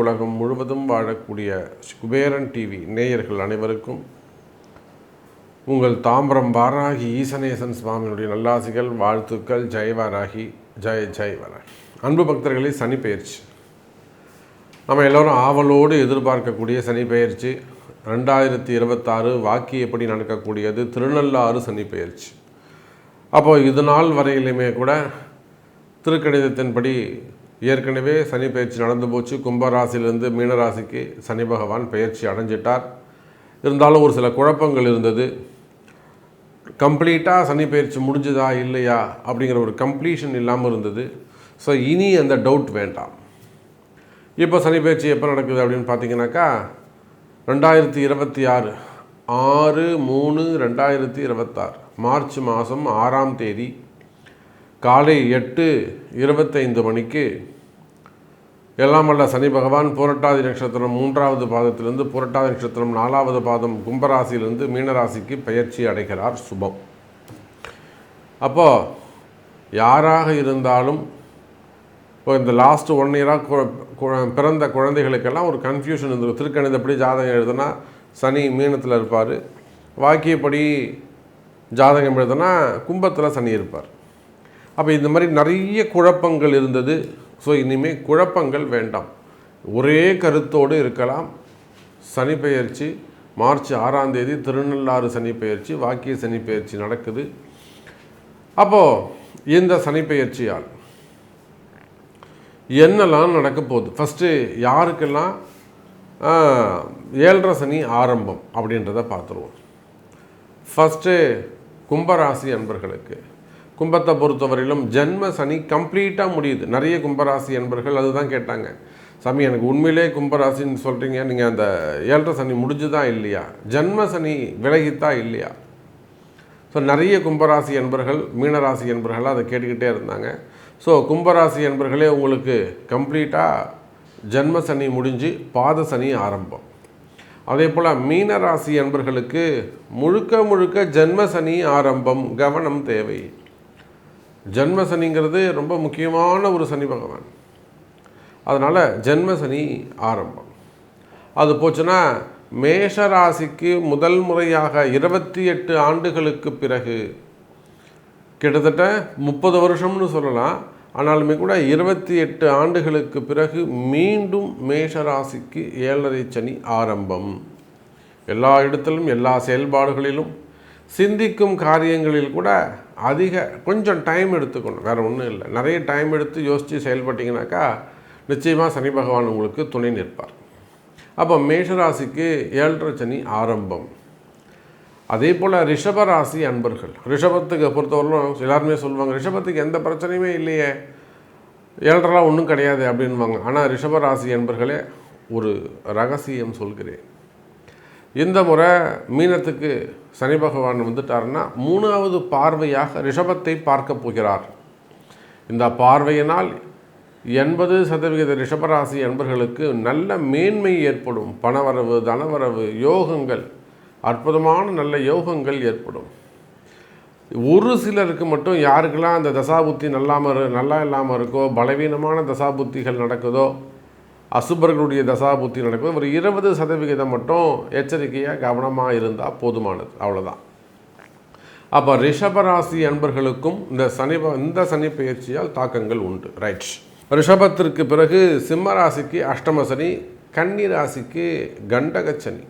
உலகம் முழுவதும் வாழக்கூடிய குபேரன் டிவி நேயர்கள் அனைவருக்கும் உங்கள் தாம்பரம் வாராகி ஈசனேசன் சுவாமியினுடைய நல்லாசிகள் வாழ்த்துக்கள் ஜெய் வாராகி ஜெய ஜெய் வாராகி. அன்பு பக்தர்களே சனி பெயர்ச்சி. நம்ம எல்லோரும் ஆவலோடு எதிர்பார்க்கக்கூடிய சனி பெயர்ச்சி. ரெண்டாயிரத்தி இருபத்தாறு வாக்கியப்படி நடக்கக்கூடியது திருநள்ளாறு சனி பெயர்ச்சி. அப்போ இது நாள் வரையிலுமே கூட திருக்கணிதத்தின்படி ஏற்கனவே சனி பயிற்சி நடந்து போச்சு. கும்பராசிலிருந்து மீனராசிக்கு சனி பகவான் பயிற்சி அடைஞ்சிட்டார். இருந்தாலும் ஒரு சில குழப்பங்கள் இருந்தது. கம்ப்ளீட்டாக சனி பயிற்சி முடிஞ்சதா இல்லையா அப்படிங்கிற ஒரு கம்ப்ளீஷன் இல்லாமல் இருந்தது. ஸோ இனி அந்த டவுட் வேண்டாம். இப்போ சனி பயிற்சி எப்போ நடக்குது அப்படின்னு பார்த்தீங்கன்னாக்கா ரெண்டாயிரத்தி இருபத்தி ஆறு ஆறு மூணு ரெண்டாயிரத்தி இருபத்தாறு. மார்ச் மாதம் ஆறாம் தேதி காலை எட்டு இருபத்தைந்து மணிக்கு எல்லாம் வல்ல சனி பகவான் புரட்டாதி நட்சத்திரம் மூன்றாவது பாதத்திலிருந்து புரட்டாதி நட்சத்திரம் நாலாவது பாதம் கும்பராசியிலிருந்து மீனராசிக்கு பயிற்சி அடைகிறார் சுபம். அப்போது யாராக இருந்தாலும் இப்போ இந்த லாஸ்ட் ஒன் இயராக பிறந்த குழந்தைகளுக்கெல்லாம் ஒரு கன்ஃபியூஷன் இருந்தது திருக்கணிதப்படி ஜாதகம் எழுதுனா சனி மீனத்தில் இருப்பார். வாக்கியப்படி ஜாதகம் எழுதுனா கும்பத்தில் சனி இருப்பார். அப்போ இந்த மாதிரி நிறைய குழப்பங்கள் இருந்தது. ஸோ இனிமேல் குழப்பங்கள் வேண்டாம். ஒரே கருத்தோடு இருக்கலாம். சனி பெயர்ச்சி மார்ச் ஆறாம் தேதி திருநள்ளாறு சனி பெயர்ச்சி வாக்கிய சனி பெயர்ச்சி நடக்குது. அப்போது இந்த சனி பெயர்ச்சியால் என்னெல்லாம் நடக்க போகுது? ஃபஸ்ட்டு யாருக்கெல்லாம் ஏழரை சனி ஆரம்பம் அப்படின்றத பார்த்துருவோம். ஃபஸ்ட்டு கும்பராசி அன்பர்களுக்கு. கும்பத்தை பொறுத்தவரையிலும் ஜென்ம சனி கம்ப்ளீட்டாக முடியுது. நிறைய கும்பராசி என்பர்கள் அதுதான் கேட்டாங்க. சாமி எனக்கு உண்மையிலே கும்பராசின்னு சொல்கிறீங்க நீங்கள் அந்த ஏழரை சனி முடிஞ்சுதா இல்லையா? ஜென்ம சனி விலகித்தா இல்லையா? ஸோ நிறைய கும்பராசி என்பர்கள் மீனராசி என்பர்கள் அதை கேட்டுக்கிட்டே இருந்தாங்க. ஸோ கும்பராசி என்பர்களே உங்களுக்கு கம்ப்ளீட்டாக ஜென்ம சனி முடிஞ்சு பாத சனி ஆரம்பம். அதே போல் மீனராசி என்பர்களுக்கு முழுக்க முழுக்க ஜென்ம சனி ஆரம்பம் கவனம் தேவை. ஜென்ம சனிங்கிறது ரொம்ப முக்கியமான ஒரு சனி பகவான். அதனால் ஜென்மசனி ஆரம்பம். அது போச்சுன்னா மேஷ ராசிக்கு முதல் முறையாக இருபத்தி எட்டு ஆண்டுகளுக்கு பிறகு கிட்டத்தட்ட முப்பது வருஷம்னு சொல்லலாம். ஆனாலுமே கூட இருபத்தி எட்டு ஆண்டுகளுக்கு பிறகு மீண்டும் மேஷராசிக்கு ஏழரை சனி ஆரம்பம். எல்லா இடத்திலும் எல்லா செயல்பாடுகளிலும் சிந்திக்கும் காரியங்களில் கூட அதிக கொஞ்சம் டைம் எடுத்துக்கணும். வேறு ஒன்றும் இல்லை. நிறைய டைம் எடுத்து யோசித்து செயல்பட்டிங்கனாக்கா நிச்சயமாக சனி பகவான் உங்களுக்கு துணை நிற்பார். அப்போ மேஷராசிக்கு ஏழரை சனி ஆரம்பம். அதே போல் ரிஷபராசி அன்பர்கள். ரிஷபத்துக்கு பொறுத்தவரையிலும் எல்லாருமே சொல்லுவாங்க ரிஷபத்துக்கு எந்த பிரச்சனையுமே இல்லையே. ஏழரெலாம் ஒன்றும் கிடையாது அப்படின்வாங்க ஆனால் ரிஷபராசி அன்பர்களே ஒரு ரகசியம் சொல்கிறேன். இந்த முறை மீனத்துக்கு சனி பகவான் வந்துட்டாருன்னா மூணாவது பார்வையாக ரிஷபத்தை பார்க்க போகிறார். இந்த பார்வையினால் எண்பது சதவிகித ரிஷபராசி அன்பர்களுக்கு நல்ல மேன்மை ஏற்படும். பணவரவு தனவரவு யோகங்கள் அற்புதமான நல்ல யோகங்கள் ஏற்படும். ஒரு சிலருக்கு மட்டும் யாருக்கெல்லாம் அந்த தசாபுத்தி நல்லாமல் நல்லா இல்லாமல் இருக்கோ பலவீனமான தசாபுத்திகள் நடக்குதோ அசுபர்களுடைய தசாபுத்தி நடக்குதோ ஒரு இருபது சதவிகிதம் மட்டும் எச்சரிக்கையாக கவனமாக இருந்தால் போதுமானது. அவ்வளோதான் அப்போ ரிஷபராசி அன்பர்களுக்கும் இந்த சனி இந்த சனி பயிற்சியால் தாக்கங்கள் உண்டு. ரைட் ரிஷபத்திற்கு பிறகு சிம்மராசிக்கு அஷ்டம சனி கன்னி ராசிக்கு கண்டக சனி.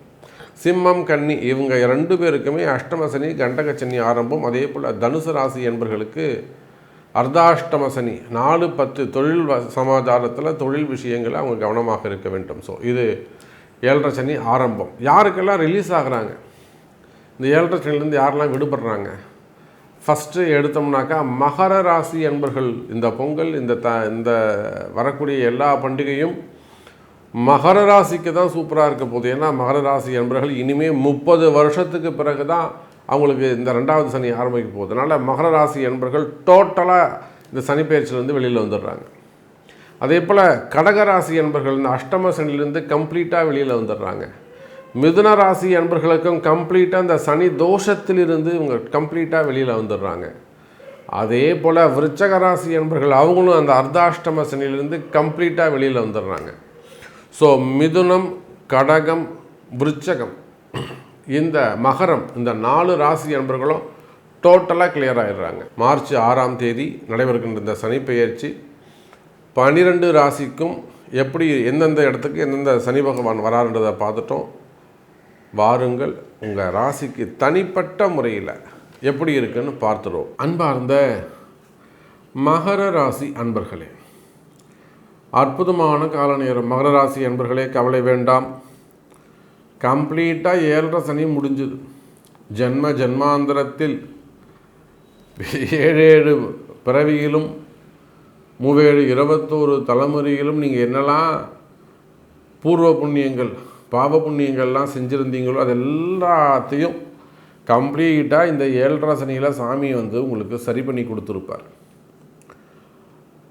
சிம்மம் கன்னி இவங்க ரெண்டு பேருக்குமே அஷ்டமசனி கண்டகச்சனி ஆரம்பம். அதே போல் தனுசு ராசி என்பர்களுக்கு அர்த்தாஷ்டமசனி நாலு பத்து தொழில் சமாச்சாரத்தில் தொழில் விஷயங்களை அவங்க கவனமாக இருக்க வேண்டும். ஸோ இது ஏழரை சனி ஆரம்பம். யாருக்கெல்லாம் ரிலீஸ் ஆகுறாங்க? இந்த ஏழரை சனிலேருந்து யாரெல்லாம் விடுபடுறாங்க? ஃபஸ்ட்டு எடுத்தோம்னாக்கா மகர ராசி என்பர்கள் இந்த பொங்கல் இந்த த இந்த வரக்கூடிய எல்லா பண்டிகையும் மகர ராசிக்கு தான் சூப்பராக இருக்க போகுது. ஏன்னா மகர ராசி என்பர்கள் இனிமேல் முப்பது வருஷத்துக்கு பிறகு தான் அவங்களுக்கு இந்த ரெண்டாவது சனி ஆரம்பிக்க போகுது. அதனால் மகர ராசி என்பர்கள் டோட்டலாக இந்த சனி பயிற்சியிலேருந்து வெளியில் வந்துடுறாங்க. அதே போல் கடகராசி என்பர்கள் இந்த அஷ்டம சனிலேருந்து கம்ப்ளீட்டாக வெளியில் வந்துடுறாங்க. மிதுன ராசி என்பர்களுக்கும் கம்ப்ளீட்டாக இந்த சனி தோஷத்திலிருந்து இவங்க கம்ப்ளீட்டாக வெளியில் வந்துடுறாங்க. அதே போல் விருச்சக ராசி என்பர்கள் அவங்களும் அந்த அர்த்தாஷ்டம சனியிலிருந்து கம்ப்ளீட்டாக வெளியில் வந்துடுறாங்க. ஸோ மிதுனம் கடகம் விருச்சகம். இந்த மகரம் இந்த நாலு ராசி நண்பர்களும் டோட்டலாக கிளியர் ஆகிடுறாங்க மார்ச் ஆறாம் தேதி நடைபெறுகின்ற இந்த சனி பெயர்ச்சி. பனிரெண்டு ராசிக்கும் எப்படி எந்தெந்த இடத்துக்கு எந்தெந்த சனி பகவான் வராருன்றதை பார்த்துட்டோம். வாருங்கள் உங்கள் ராசிக்கு தனிப்பட்ட முறையில் எப்படி இருக்குன்னு பார்த்துருவோம். அன்பார்ந்த மகர ராசி அன்பர்களே அற்புதமான கால நேரம். மகர ராசி என்பர்களே கவலை வேண்டாம். கம்ப்ளீட்டாக ஏழரை சனி முடிஞ்சுது. ஜென்ம ஜென்மாந்திரத்தில் ஏழு ஏழு பிறவியிலும் மூவேழு இருபத்தோரு தலைமுறையிலும் நீங்கள் என்னெல்லாம் பூர்வ புண்ணியங்கள் பாவ புண்ணியங்கள்லாம் செஞ்சுருந்தீங்களோ அது எல்லாத்தையும் கம்ப்ளீட்டாக இந்த ஏழரை சனியில் சாமி வந்து உங்களுக்கு சரி பண்ணி கொடுத்துருப்பார்.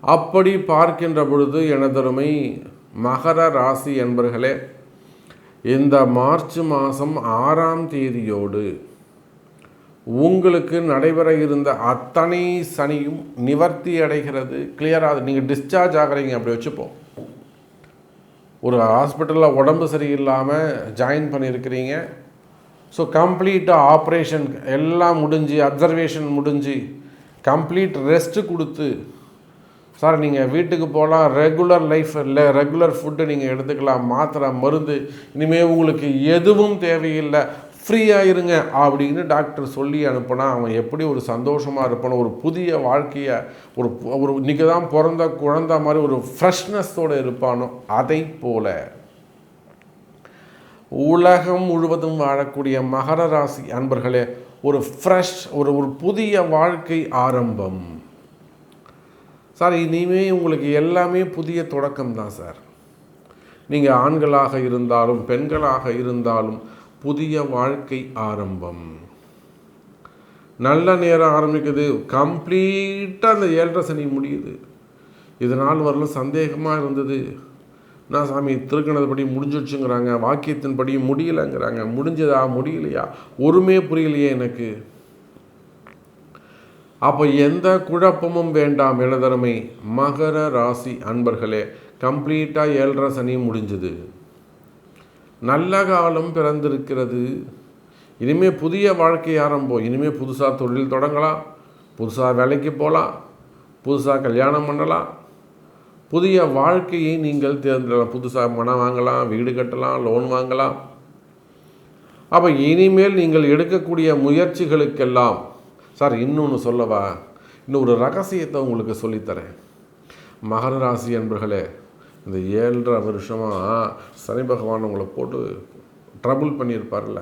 அப்படி பார்க்கின்ற பொழுது எனதருமை மகர ராசி என்பர்களே இந்த மார்ச் மாதம் ஆறாம் தேதியோடு உங்களுக்கு நடைபெற இருந்த அத்தனை சனியும் நிவர்த்தி அடைகிறது. கிளியராக நீங்கள் டிஸ்சார்ஜ் ஆகிறீங்க. அப்படி வச்சுப்போம் ஒரு ஹாஸ்பிட்டலில் உடம்பு சரியில்லாமல் ஜாயின் பண்ணியிருக்கிறீங்க ஸோ கம்ப்ளீட்டாக ஆப்ரேஷன் எல்லாம் முடிஞ்சு அப்சர்வேஷன் முடிஞ்சு கம்ப்ளீட் ரெஸ்ட்டு கொடுத்து சார் நீங்கள் வீட்டுக்கு போகலாம் ரெகுலர் லைஃப் இல்லை ரெகுலர் ஃபுட்டு நீங்கள் எடுத்துக்கலாம். மாத்திரை மருந்து இனிமேல் உங்களுக்கு எதுவும் தேவையில்லை. ஃப்ரீயாக இருங்க அப்படின்னு டாக்டர் சொல்லி அனுப்புனா அவன் எப்படி ஒரு சந்தோஷமாக இருப்பானோ ஒரு புதிய வாழ்க்கையை ஒரு ஒரு இன்றைக்கி தான் பிறந்த குழந்த மாதிரி ஒரு ஃப்ரெஷ்னஸோடு இருப்பானோ அதை போல. உலகம் முழுவதும் வாழக்கூடிய மகர ராசி அன்பர்களே ஒரு ஃப்ரெஷ் ஒரு ஒரு புதிய வாழ்க்கை ஆரம்பம். சார் இனிமே உங்களுக்கு எல்லாமே புதிய தொடக்கம் தான் சார். நீங்கள் ஆண்களாக இருந்தாலும் பெண்களாக இருந்தாலும் புதிய வாழ்க்கை ஆரம்பம். நல்ல நேரம் ஆரம்பிக்குது. கம்ப்ளீட்டாக அந்த ஏழரை சனி முடியுது. இதனால் வரலும் சந்தேகமாக இருந்தது. நான் சாமி திருக்கணதுபடி முடிஞ்சிடுச்சுங்கிறாங்க. வாக்கியத்தின்படி முடியலைங்கிறாங்க. முடிஞ்சதா? முடியலையா? ஒருமே புரியலையே எனக்கு. அப்போ எந்த குழப்பமும் வேண்டாம் எனதருமை மகர ராசி அன்பர்களே கம்ப்ளீட்டாக ஏழரை சனி முடிஞ்சுது. நல்ல காலம் பிறந்திருக்கிறது. இனிமேல் புதிய வாழ்க்கை ஆரம்பம். இனிமேல் புதுசாக தொழில் தொடங்கலாம். புதுசாக வேலைக்கு போகலாம். புதுசாக கல்யாணம் பண்ணலாம். புதிய வாழ்க்கையை நீங்கள் தேர்ந்தெடுக்கலாம். புதுசாக மனம் வாங்கலாம் வீடு கட்டலாம் லோன் வாங்கலாம். அப்போ இனிமேல் நீங்கள் எடுக்கக்கூடிய முயற்சிகளுக்கெல்லாம் சார் இன்னொன்று சொல்லவா? இன்னும் ஒரு ரகசியத்தை உங்களுக்கு சொல்லித்தரேன். மகர ராசி என்பர்களே இந்த ஏழரை வருஷமாக சனி பகவான் உங்களை போட்டு ட்ரபுள் பண்ணியிருப்பார்ல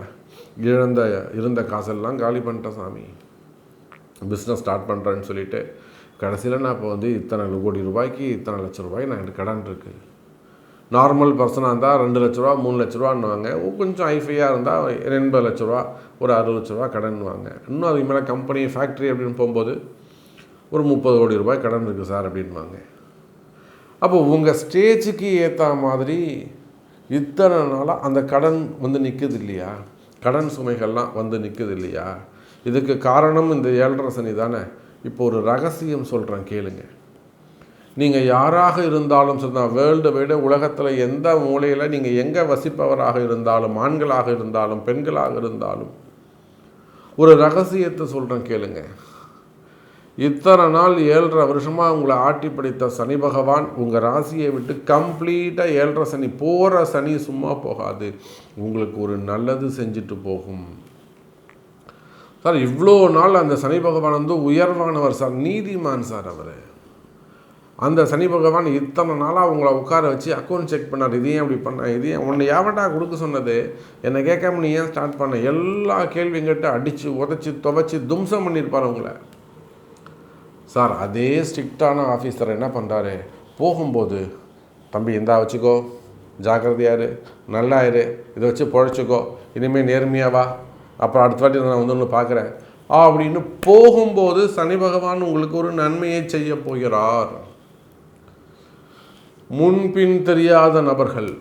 இழந்த இருந்த காசெல்லாம் காலி பண்ணிட்டேன் சாமி. பிஸ்னஸ் ஸ்டார்ட் பண்ணுறேன்னு சொல்லிவிட்டு கடைசியில் நான் இப்போ வந்து இத்தனை கோடி ரூபாய்க்கு இத்தனை லட்சம் ரூபாய்க்கு நான் எனக்கு கடன் இருக்குது நார்மல் பர்சனாக இருந்தால் ரெண்டு லட்ச ரூபா மூணு லட்ச ரூபான்னுவாங்க. கொஞ்சம் ஐஃபையாக இருந்தால் எண்பது லட்ச ரூபா ஒரு அறுபது லட்ச ரூபா கடன்வாங்க இன்னும் அதுக்கு மேலே கம்பெனி ஃபேக்ட்ரி அப்படின்னு போகும்போது ஒரு முப்பது கோடி ரூபாய் கடன் இருக்குது சார் அப்படின்வாங்க அப்போ உங்கள் ஸ்டேஜுக்கு ஏற்ற மாதிரி இத்தனை நாளாக அந்த கடன் வந்து நிற்குது இல்லையா? கடன் சுமைகள்லாம் வந்து நிற்குது இல்லையா? இதுக்கு காரணம் இந்த ஏழரை சனி தானே? இப்போ ஒரு ரகசியம் சொல்கிறேன் கேளுங்கள் நீங்கள் யாராக இருந்தாலும் சொன்னால் வேர்ல்டு விட உலகத்தில் எந்த மூலையில் நீங்கள் எங்கே வசிப்பவராக இருந்தாலும் ஆண்களாக இருந்தாலும் பெண்களாக இருந்தாலும் ஒரு ரகசியத்தை சொல்கிறேன் கேளுங்க. இத்தனை நாள் ஏழரை வருஷமாக உங்களை ஆட்டி படித்த சனி பகவான் உங்கள் ராசியை விட்டு கம்ப்ளீட்டாக ஏழரை சனி போகிற சனி சும்மா போகாது. உங்களுக்கு ஒரு நல்லது செஞ்சுட்டு போகும். சார் இவ்வளோ நாள் அந்த சனி பகவான் வந்து உயர்வானவர் சார் நீதிமான் சார் அவர். அந்த சனி பகவான் இத்தனை நாளாக அவங்கள உட்கார வச்சு அக்கௌண்ட் செக் பண்ணார். இதையும் அப்படி பண்ண இதையும் உன்னை யாவட்டா கொடுக்க சொன்னது? என்னை கேட்காம நீ ஏன் ஸ்டார்ட் பண்ண? எல்லா கேள்விங்கிட்ட அடித்து உதச்சி துவைச்சி தும்சம் பண்ணியிருப்பார் உங்களை. சார் அதே ஸ்ட்ரிக்டான ஆஃபீஸர் என்ன பண்ணுறாரு போகும்போது தம்பி இந்தா வச்சுக்கோ. ஜாக்கிரதையாரு நல்லா இரு. இதை வச்சு பொழைச்சிக்கோ. இனிமேல் நேர்மையாக வா. அப்புறம் அடுத்த வாட்டி நான் வந்து ஒன்று பார்க்குறேன் அப்படின்னு போகும்போது சனி பகவான் உங்களுக்கு ஒரு நன்மையை செய்ய போகிறார். முன்பின் தெரியாத நபர்கள்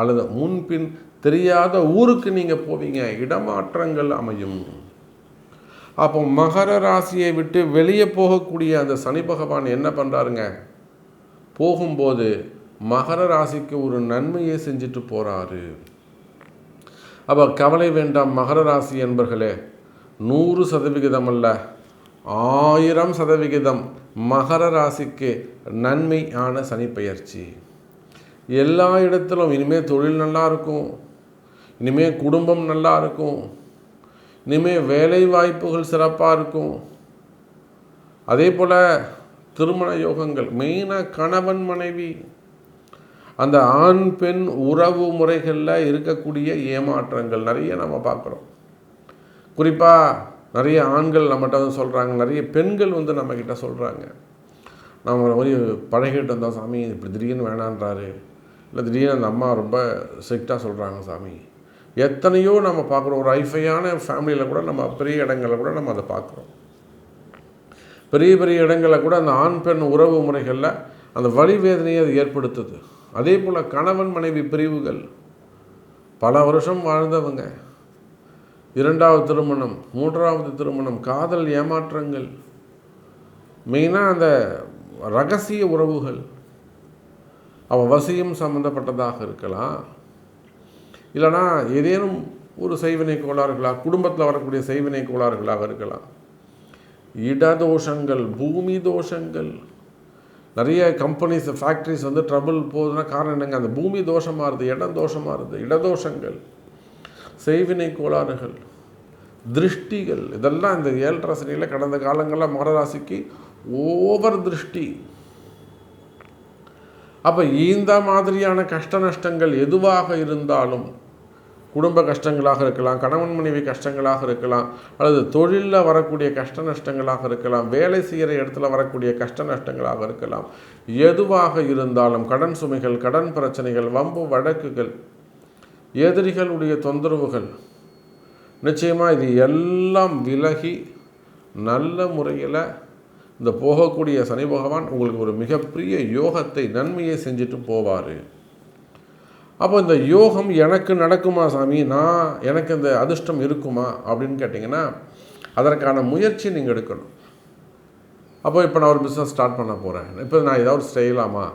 அல்லது முன்பின் தெரியாத ஊருக்கு நீங்கள் போவீங்க இடமாற்றங்கள் அமையும். அப்போ மகர ராசியை விட்டு வெளியே போகக்கூடிய அந்த சனி பகவான் என்ன பண்ணுறாருங்க போகும்போது மகர ராசிக்கு ஒரு நன்மையை செஞ்சுட்டு போகிறாரு அப்போ கவலை வேண்டாம் மகர ராசி என்பர்களே நூறு சதவிகிதம் அல்ல. ஆயிரம் சதவிகிதம் மகர ராசிக்கு நன்மையான சனி எல்லா இடத்திலும் இனிமேல் தொழில் நல்லா இருக்கும். இனிமேல் குடும்பம் நல்லா இருக்கும். இனிமேல் வேலை வாய்ப்புகள் சிறப்பாக இருக்கும். அதே போல் திருமண யோகங்கள் மெயினாக கணவன் மனைவி. அந்த ஆண் பெண் உறவு முறைகளில் இருக்கக்கூடிய ஏமாற்றங்கள் நிறைய நம்ம பார்க்குறோம். குறிப்பாக நிறைய ஆண்கள் நம்மகிட்ட வந்து சொல்கிறாங்க நிறைய பெண்கள் வந்து நம்மக்கிட்ட சொல்கிறாங்க நம்ம மாதிரி பழகிட்டு வந்தோம் சாமி இப்படி திடீர்னு வேணான்றாரு. இல்லை திடீர்னு அந்த அம்மா ரொம்ப ஸ்ட்ரிக்டாக சொல்கிறாங்க சாமி எத்தனையோ நம்ம பார்க்குறோம். ஒரு ஐஃபையான ஃபேமிலியில் கூட நம்ம பெரிய இடங்களில் கூட நம்ம அதை பார்க்குறோம். பெரிய பெரிய இடங்களில் கூட அந்த ஆண் பெண் உறவு முறைகளில் அந்த வழி வேதனையை அது ஏற்படுத்துது. அதே போல் கணவன் மனைவி பிரிவுகள். பல வருஷம் வாழ்ந்தவங்க. இரண்டாவது திருமணம் மூன்றாவது திருமணம் காதல் ஏமாற்றங்கள். மெயினாக அந்த ரகசிய உறவுகள். அவன் வசியம் சம்மந்தப்பட்டதாக இருக்கலாம். இல்லைனா ஏதேனும் ஒரு செய்வினை கோளாறுகளாக குடும்பத்தில் வரக்கூடிய செய்வினை கோளாறுகளாக இருக்கலாம். இடதோஷங்கள் பூமி தோஷங்கள். நிறைய கம்பெனிஸ் ஃபேக்ட்ரிஸ் வந்து ட்ரபிள் போகுதுன்னா காரணம் என்னங்க? அந்த பூமி தோஷமாக இருது இடம் தோஷமாக இருது இடதோஷங்கள். செய்வினை கோளாறுகள் திருஷ்டிகள் இதெல்லாம் இந்த ஏழரை சனியில் கடந்த காலங்களில் மகராசிக்கு ஓவர் திருஷ்டி அப்போ இந்த மாதிரியான கஷ்ட நஷ்டங்கள் எதுவாக இருந்தாலும் குடும்ப கஷ்டங்களாக இருக்கலாம் கணவன் மனைவி கஷ்டங்களாக இருக்கலாம் அல்லது தொழிலில் வரக்கூடிய கஷ்ட நஷ்டங்களாக இருக்கலாம் வேலை செய்கிற இடத்துல வரக்கூடிய கஷ்ட நஷ்டங்களாக இருக்கலாம். எதுவாக இருந்தாலும் கடன் சுமைகள் கடன் பிரச்சனைகள் வம்பு வழக்குகள் எதிரிகளுடைய தொந்தரவுகள். நிச்சயமாக இது எல்லாம் விலகி நல்ல முறையில் இந்த போகக்கூடிய சனி பகவான் உங்களுக்கு ஒரு மிகப்பெரிய யோகத்தை நன்மையை செஞ்சுட்டு போவார். அப்போ இந்த யோகம் எனக்கு நடக்குமா சாமி? நான் எனக்கு இந்த அதிர்ஷ்டம் இருக்குமா? அப்படின்னு கேட்டிங்கன்னா அதற்கான முயற்சி நீங்கள் எடுக்கணும். அப்போ இப்போ நான் ஒரு பிஸ்னஸ் ஸ்டார்ட் பண்ண போகிறேன் இப்போ நான் ஏதாவது செய்யலாமா?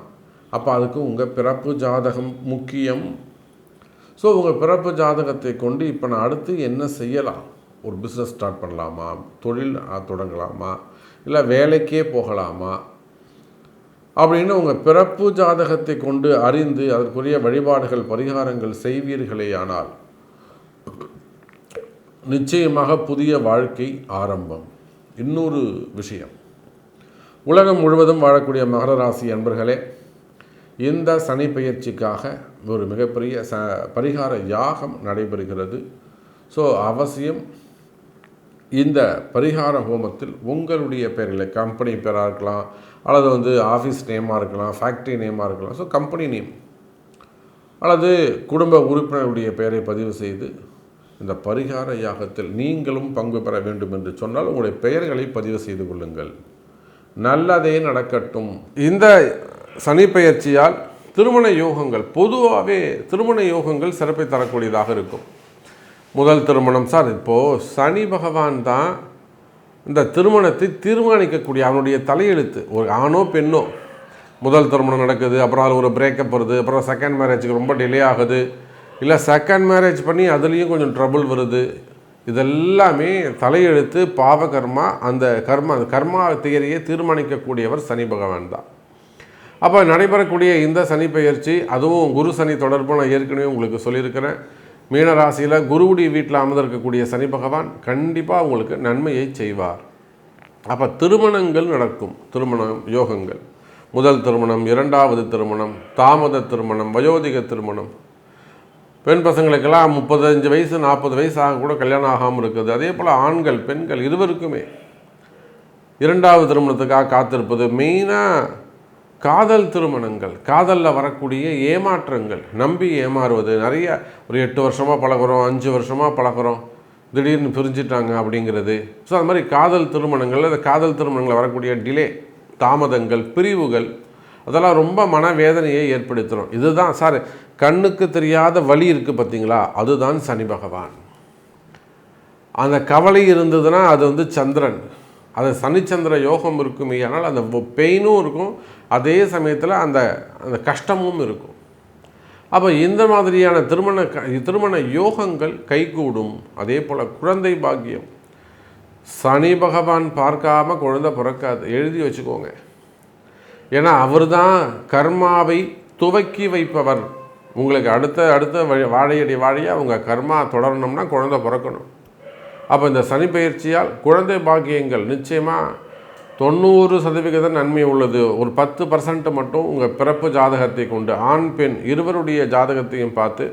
அப்போ அதுக்கு உங்கள் பிறப்பு ஜாதகம் முக்கியம். ஸோ உங்கள் பிறப்பு ஜாதகத்தை கொண்டு இப்போ நான் அடுத்து என்ன செய்யலாம்? ஒரு பிஸ்னஸ் ஸ்டார்ட் பண்ணலாமா? தொழில் தொடங்கலாமா? இல்லை வேலைக்கே போகலாமா? அப்படின்னு உங்கள் பிறப்பு ஜாதகத்தை கொண்டு அறிந்து அதற்குரிய வழிபாடுகள் பரிகாரங்கள் செய்வீர்களே ஆனால் நிச்சயமாக புதிய வாழ்க்கை ஆரம்பம். இன்னொரு விஷயம். உலகம் முழுவதும் வாழக்கூடிய மகர ராசி அன்பர்களே இந்த சனி பயிற்சிக்காக ஒரு மிகப்பெரிய ச பரிகார யாகம் நடைபெறுகிறது. ஸோ அவசியம் இந்த பரிகார ஹோமத்தில் உங்களுடைய பெயரில் கம்பெனி பேராக இருக்கலாம் அல்லது வந்து ஆஃபீஸ் நேமாக இருக்கலாம் ஃபேக்ட்ரி நேமாக இருக்கலாம். ஸோ கம்பெனி நேம் அல்லது குடும்ப உறுப்பினருடைய பெயரை பதிவு செய்து இந்த பரிகார யாகத்தில் நீங்களும் பங்கு பெற வேண்டும் என்று சொன்னால் உங்களுடைய பெயர்களை பதிவு செய்து கொள்ளுங்கள். நல்லதே நடக்கட்டும். இந்த சனி பயிற்சியால் திருமண யோகங்கள் பொதுவாகவே திருமண யோகங்கள் சிறப்பை தரக்கூடியதாக இருக்கும். முதல் திருமணம் சார் இப்போது சனி பகவான் தான் இந்த திருமணத்தை தீர்மானிக்கக்கூடிய அவனுடைய தலையெழுத்து. ஒரு ஆணோ பெண்ணோ முதல் திருமணம் நடக்குது அப்புறம் அது ஒரு பிரேக்கப் வருது அப்புறம் செகண்ட் மேரேஜுக்கு ரொம்ப டிலே ஆகுது. இல்லை செகண்ட் மேரேஜ் பண்ணி அதுலேயும் கொஞ்சம் ட்ரபுள் வருது. இதெல்லாமே தலையெழுத்து பாவகர்மா அந்த கர்மா அந்த கர்மா தேரியை தீர்மானிக்கக்கூடியவர் சனி பகவான் தான். அப்போ நடைபெறக்கூடிய இந்த சனி பயிற்சி அதுவும் குரு சனி தொடர்பு நான் ஏற்கனவே உங்களுக்கு சொல்லியிருக்கிறேன். மீனராசியில் குருவுடைய வீட்டில் அமர்ந்திருக்கக்கூடிய சனி பகவான் கண்டிப்பாக உங்களுக்கு நன்மையை செய்வார். அப்போ திருமணங்கள் நடக்கும் திருமணம் யோகங்கள். முதல் திருமணம் இரண்டாவது திருமணம் தாமத திருமணம் வயோதிக திருமணம். பெண் பசங்களுக்கெல்லாம் முப்பத்தஞ்சு வயசு நாற்பது வயசு ஆக கூட கல்யாணம் ஆகாமல் இருக்குது. அதே போல் ஆண்கள் பெண்கள் இருவருக்குமே இரண்டாவது திருமணத்துக்காக காத்திருப்பது மெயினாக காதல் திருமணங்கள் காதலில் வரக்கூடிய ஏமாற்றங்கள் நம்பி ஏமாறுவது. நிறைய ஒரு எட்டு வருஷமாக பழகிறோம் அஞ்சு வருஷமாக பழகிறோம். திடீர்னு பிரிஞ்சிட்டாங்க அப்படிங்கிறது. ஸோ அது மாதிரி காதல் திருமணங்கள் அந்த காதல் திருமணங்களில் வரக்கூடிய டிலே தாமதங்கள் பிரிவுகள் அதெல்லாம் ரொம்ப மனவேதனையை ஏற்படுத்துகிறோம் இதுதான் சார் கண்ணுக்கு தெரியாத வழி இருக்குது பார்த்தீங்களா? அதுதான் சனி பகவான். அந்த கவலை இருந்ததுன்னா அது வந்து சந்திரன். அது சனிச்சந்திர யோகம் இருக்குமே ஆனால் அந்த பெயினும் இருக்கும். அதே சமயத்தில் அந்த அந்த கஷ்டமும் இருக்கும். அப்போ இந்த மாதிரியான திருமண க திருமண யோகங்கள் கைகூடும். அதே போல் குழந்தை பாக்கியம். சனி பகவான் பார்க்காம குழந்தை பிறக்காது. எழுதி வச்சுக்கோங்க. ஏன்னா அவர் தான் கர்மாவை துவக்கி வைப்பவர். உங்களுக்கு அடுத்த அடுத்த வழி வாழையடி வாழையாக அவங்க கர்மா தொடரணும்னா குழந்தை பிறக்கணும். அப்போ இந்த சனி பயிற்சியால் குழந்தை பாக்கியங்கள் நிச்சயமாக தொண்ணூறு சதவிகித நன்மை உள்ளது. ஒரு பத்து பர்சன்ட் மட்டும் உங்கள் பிறப்பு ஜாதகத்தை கொண்டு ஆண் பெண் இருவருடைய ஜாதகத்தையும் பார்த்து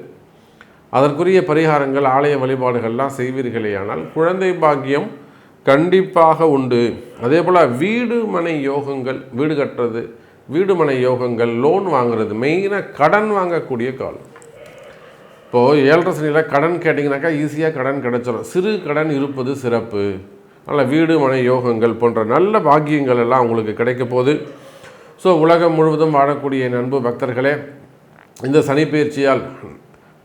அதற்குரிய பரிகாரங்கள் ஆலய வழிபாடுகள்லாம் செய்வீர்களேயானால் குழந்தை பாக்கியம் கண்டிப்பாக உண்டு. அதே போல் வீடு மனை யோகங்கள் வீடு கட்டுறது வீடு மனை யோகங்கள் லோன் வாங்குறது மெயினாக கடன் வாங்கக்கூடிய காலம். இப்போது ஏழரை சனியில் கடன் கேட்டிங்கனாக்கா ஈஸியாக கடன் கிடச்சிடும் சிறு கடன் இருப்பது சிறப்பு. நல்ல வீடு மனை யோகங்கள் போன்ற நல்ல பாக்கியங்கள் எல்லாம் உங்களுக்கு கிடைக்க போகுது. ஸோ உலகம் முழுவதும் வாழக்கூடிய என் அன்பு பக்தர்களே இந்த சனிப்பெயர்ச்சியால்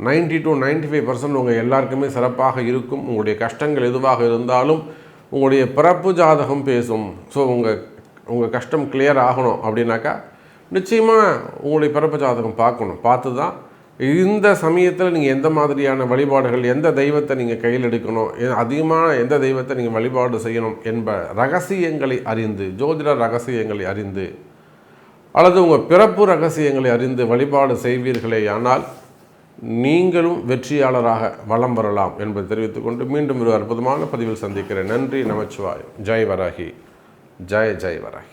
ninety to ninety five percent உங்கள் எல்லாருக்குமே சிறப்பாக இருக்கும். உங்களுடைய கஷ்டங்கள் எதுவாக இருந்தாலும் உங்களுடைய பிறப்பு ஜாதகம் பேசும். ஸோ உங்கள் உங்கள் கஷ்டம் கிளியர் ஆகணும் அப்படின்னாக்கா நிச்சயமாக உங்களுடைய பிறப்பு ஜாதகம் பார்க்கணும். பார்த்து தான் இந்த சமயத்தில் நீங்கள் எந்த மாதிரியான வழிபாடுகள் எந்த தெய்வத்தை நீங்கள் கையில் எடுக்கணும் எ- அதிகமான எந்த தெய்வத்தை நீங்கள் வழிபாடு செய்யணும் என்ப ரகசியங்களை அறிந்து ஜோதிட ரகசியங்களை அறிந்து அல்லது உங்கள் பிறப்பு ரகசியங்களை அறிந்து வழிபாடு செய்வீர்களேயானால் நீங்களும் வெற்றியாளராக வலம் வரலாம் என்பதை தெரிவித்துக்கொண்டு மீண்டும் ஒரு அற்புதமான பதிவில் சந்திக்கிறேன். நன்றி நமச்சிவாய் ஜெய் வராகி. ஜெய ஜெய் வராகி.